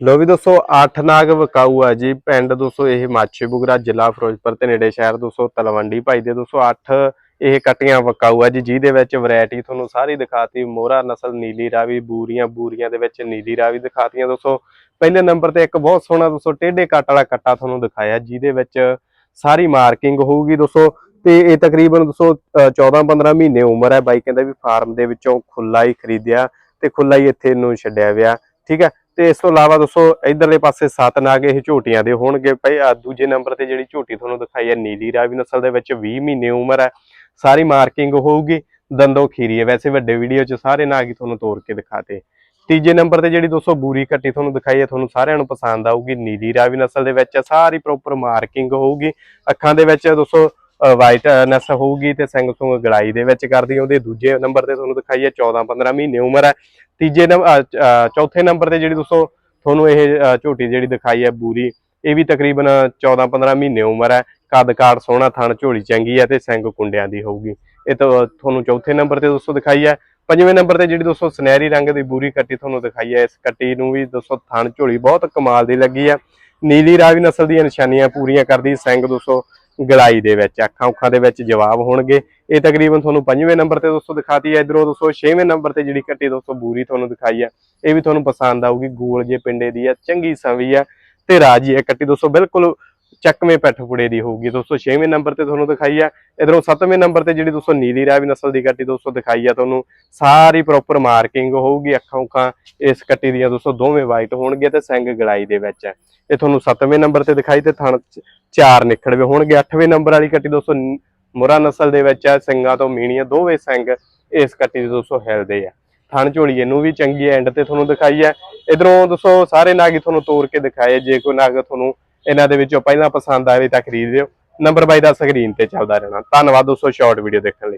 ਲੋ ਵੀ ਦੋਸਤੋ, ਅੱਠ ਨਾਗ ਵਕਾਊ ਆ ਜੀ। ਪਿੰਡ ਦੋਸਤੋ, ਇਹ ਮਾਛੇ ਬੁਗਰਾ, ਜ਼ਿਲ੍ਹਾ ਫਿਰੋਜ਼ਪੁਰ ਤੇ ਨੇੜੇ ਸ਼ਹਿਰ ਦੋਸਤੋ, ਤਲਵੰਡੀ ਭਾਈ ਦੇ। ਦੋਸਤੋ, ਅੱਠ ਇਹ ਕਟੀਆਂ ਵਕਾਊ ਆ ਜੀ। ਜਿਹਦੇ ਵਿੱਚ ਵੈਰਾਈਟੀ ਤੁਹਾਨੂੰ ਸਾਰੀ ਦਿਖਾਤੀ। ਮੋਹਰਾ ਨਸਲ ਨੀਲੀ ਰਾਵੀ, ਬੂਰੀਆਂ ਬੂਰੀਆਂ ਦੇ ਵਿੱਚ ਨੀਲੀ ਰਾਵੀ ਦਿਖਾਤੀਆਂ ਦੋਸਤੋ। ਪਹਿਲੇ ਨੰਬਰ ਤੇ ਇੱਕ ਬਹੁਤ ਸੋਹਣਾ ਦੋਸਤੋ, ਟੇਢੇ ਕੱਟ ਵਾਲਾ ਕੱਟਾ ਤੁਹਾਨੂੰ ਦਿਖਾਇਆ, ਜਿਹਦੇ ਵਿੱਚ ਸਾਰੀ ਮਾਰਕਿੰਗ ਹੋਊਗੀ ਦੋਸਤੋ। ਤੇ ਇਹ ਤਕਰੀਬਨ ਦੋਸਤੋ 14-15 ਮਹੀਨੇ ਉਮਰ ਹੈ। ਬਾਈ ਕਹਿੰਦਾ ਵੀ ਫਾਰਮ ਦੇ ਵਿੱਚੋਂ ਖੁੱਲਾ ਹੀ ਖਰੀਦਿਆ ਤੇ ਖੁੱਲਾ ਹੀ ਇੱਥੇ ਨੂੰ ਛੱਡਿਆ ਵਿਆ। ਠੀਕ ਹੈ। ਤੇ ਇਸ ਤੋਂ ਇਲਾਵਾ ਦੋਸਤੋ, ਇਧਰਲੇ ਪਾਸੇ ਸੱਤ ਨਾਗ ਇਹ ਝੋਟੀਆਂ ਦੇ ਹੋਣਗੇ। ਭਾਈ, ਆਹ ਦੂਜੇ ਨੰਬਰ ਤੇ ਜਿਹੜੀ ਝੋਟੀ ਤੁਹਾਨੂੰ ਦਿਖਾਈ ਹੈ, ਨੀਲੀ ਰਾਵੀ ਨਸਲ ਦੇ ਵਿੱਚ 20 ਮਹੀਨੇ ਉਮਰ ਹੈ। ਸਾਰੀ ਮਾਰਕਿੰਗ ਹੋਊਗੀ, ਦੰਦੋ ਖੀਰੀ ਹੈ। ਵੈਸੇ ਵੱਡੇ ਵੀਡੀਓ 'ਚ ਸਾਰੇ ਨਾਗ ਹੀ ਤੁਹਾਨੂੰ ਤੋੜ ਕੇ ਦਿਖਾਤੇ। ਤੀਜੇ ਨੰਬਰ ਤੇ ਜਿਹੜੀ ਦੋਸਤੋ, ਬੂਰੀ ਕੱਟੀ ਤੁਹਾਨੂੰ ਦਿਖਾਈ ਹੈ, ਤੁਹਾਨੂੰ ਸਾਰਿਆਂ ਨੂੰ ਪਸੰਦ ਆਊਗੀ। ਨੀਲੀ ਰਾਵੀ ਨਸਲ ਦੇ ਵਿੱਚ ਸਾਰੀ ਪ੍ਰੋਪਰ ਮਾਰਕਿੰਗ ਹੋਊਗੀ। ਅੱਖਾਂ ਦੇ ਵਿੱਚ ਦੋਸਤੋ ਵਾਈਟ ਨਸ ਹੋਊਗੀ ਤੇ ਸਿੰਘ ਸੁੰਗ ਗੜਾਈ ਦੇ ਵਿੱਚ ਕਰਦੀ ਉਹਦੇ ਦੂਜੇ ਨੰਬਰ ਤੇ ਤੁਹਾਨੂੰ ਦਿਖਾਈ ਹੈ 14 15 ਮਹੀਨੇ ਉਮਰ ਹੈ। ਤੀਜੇ ਨੰਬਰ ਚੌਥੇ ਨੰਬਰ ਤੇ ਜਿਹੜੀ ਦੋਸਤੋ ਤੁਹਾਨੂੰ ਇਹ ਝੋਟੀ ਜਿਹੜੀ ਦਿਖਾਈ ਹੈ ਬੂਰੀ, ਇਹ ਵੀ ਤਕਰੀਬਨ 14 15 ਮਹੀਨੇ ਉਮਰ ਹੈ। ਕੱਦ ਕਾੜ ਸੋਹਣਾ ਥਣ, ਝੋਲੀ ਚੰਗੀ ਹੈ ਤੇ ਸਿੰਘ ਕੁੰਡਿਆਂ ਦੀ ਹੋਊਗੀ। ਇਹ ਤਾਂ ਤੁਹਾਨੂੰ ਚੌਥੇ ਨੰਬਰ ਤੇ ਦੋਸਤੋ ਦਿਖਾਈ ਹੈ। ਪੰਜਵੇਂ ਨੰਬਰ ਤੇ ਜਿਹੜੀ ਦੋਸਤੋ ਸੁਨਹਿਰੀ ਰੰਗ ਦੀ ਬੂਰੀ ਕੱਟੀ ਤੁਹਾਨੂੰ ਦਿਖਾਈ ਹੈ। ਇਸ ਕੱਟੀ ਨੂੰ ਵੀ ਦੋਸਤੋ ਥਣ, ਝੋਲੀ ਬਹੁਤ ਕਮਾਲ ਦੀ ਲੱਗੀ ਹੈ। ਨੀਲੀ ਰਾਵੀ ਨਸਲ ਦੀਆਂ ਨਿਸ਼ਾਨੀਆਂ ਪੂਰੀਆਂ ਕਰਦੀ ਸਿੰਘ ਦੋਸਤੋ। ਗਲਾਈ ਦੇ ਵਿੱਚ, ਅੱਖਾਂ ਉੱਖਾਂ ਦੇ ਵਿੱਚ ਜਵਾਬ ਹੋਣਗੇ। ਇਹ ਤਕਰੀਬਨ ਤੁਹਾਨੂੰ ਪੰਜਵੇਂ ਨੰਬਰ ਤੇ ਦੋਸਤੋ ਦਿਖਾਤੀ ਹੈ। ਇਧਰੋਂ ਦੋਸਤੋ ਛੇਵੇਂ ਨੰਬਰ ਤੇ ਜਿਹੜੀ ਕੱਟੀ ਦੋਸਤੋ ਬੂਰੀ ਤੁਹਾਨੂੰ ਦਿਖਾਈ ਹੈ, ਇਹ ਵੀ ਤੁਹਾਨੂੰ ਪਸੰਦ ਆਊਗੀ। ਗੋਲ ਜੇ ਪਿੰਡੇ ਦੀ ਹੈ, ਚੰਗੀ ਸਵੀ ਹੈ ਤੇ ਰਾਜੀ ਹੈ। ਕੱਟੀ ਦੋਸਤੋ ਬਿਲਕੁਲ ਚੱਕਵੇਂ ਪੈਠ ਪੁੜੇ ਦੀ ਹੋਊਗੀ। ਦੋਸਤੋ, ਛੇਵੇਂ ਨੰਬਰ ਤੇ ਤੁਹਾਨੂੰ ਦਿਖਾਈ ਹੈ ਇਧਰੋਂ ਸੱਤਵੇਂ ਨੰਬਰ ਤੇ ਜਿਹੜੀ ਦੋਸਤੋ ਨੀਲੀ ਰਾਵੀ ਨਸਲ ਦੀ ਕੱਟੀ ਦੋਸਤੋ ਦਿਖਾਈ ਹੈ ਤੁਹਾਨੂੰ ਸਾਰੀ ਪ੍ਰੋਪਰ ਮਾਰਕਿੰਗ ਹੋਊਗੀ। ਅੱਖਾਂ ਉੱਖਾਂ ਇਸ ਕੱਟੀ ਦੀਆਂ ਦੋਸਤੋ ਦੋਵੇਂ ਵਾਈਟ ਹੋਣਗੇ ਤੇ ਸਿੰਘ ਗੜਾਈ ਦੇ ਵਿੱਚ। ਹੈ ਇਹ ਤੁਹਾਨੂੰ ਸੱਤਵੇਂ ਨੰਬਰ ਤੇ ਦਿਖਾਈ ਤੇ ਥਣ ਚਾਰ ਨਿਖੜਵੇ ਹੋਣਗੇ। ਅੱਠਵੇਂ ਨੰਬਰ ਵਾਲੀ ਕੱਟੀ ਦੋਸਤੋ ਨ- ਮੁਰਾ ਨਸਲ ਦੇ ਵਿੱਚ ਹੈ ਸਿੰਘਾਂ ਤੋਂ ਮੀਣੀਆਂ ਦੋਵੇਂ ਸਿੰਘ ਇਸ ਕੱਟੀ ਦੇ ਦੋਸਤੋ ਹਿਲਦੇ ਆ। ਥਣ ਝੋਲੀ ਇਹਨੂੰ ਵੀ ਚੰਗੀ ਐਂਡ ਤੇ ਤੁਹਾਨੂੰ ਦਿਖਾਈ ਹੈ ਇਧਰੋਂ ਦੋਸਤੋ ਸਾਰੇ ਨਾਗ ਤੁਹਾਨੂੰ ਤੋੜ ਕੇ ਦਿਖਾਏ। ਜੇ ਕੋਈ ਨਾਗ ਤੁਹਾਨੂੰ ਇਹਨਾਂ ਦੇ ਵਿੱਚੋਂ ਪਹਿਲਾਂ ਪਸੰਦ ਆਵੇ ਤਾਂ ਖਰੀਦ ਲਿਓ। ਨੰਬਰ ਬਾਈ ਦਾ ਸਕਰੀਨ ਤੇ ਚੱਲਦਾ ਰਹਿਣਾ। ਧੰਨਵਾਦ ਦੋਸਤੋ ਸ਼ਾਰਟ ਵੀਡੀਓ ਦੇਖਣ ਲਈ।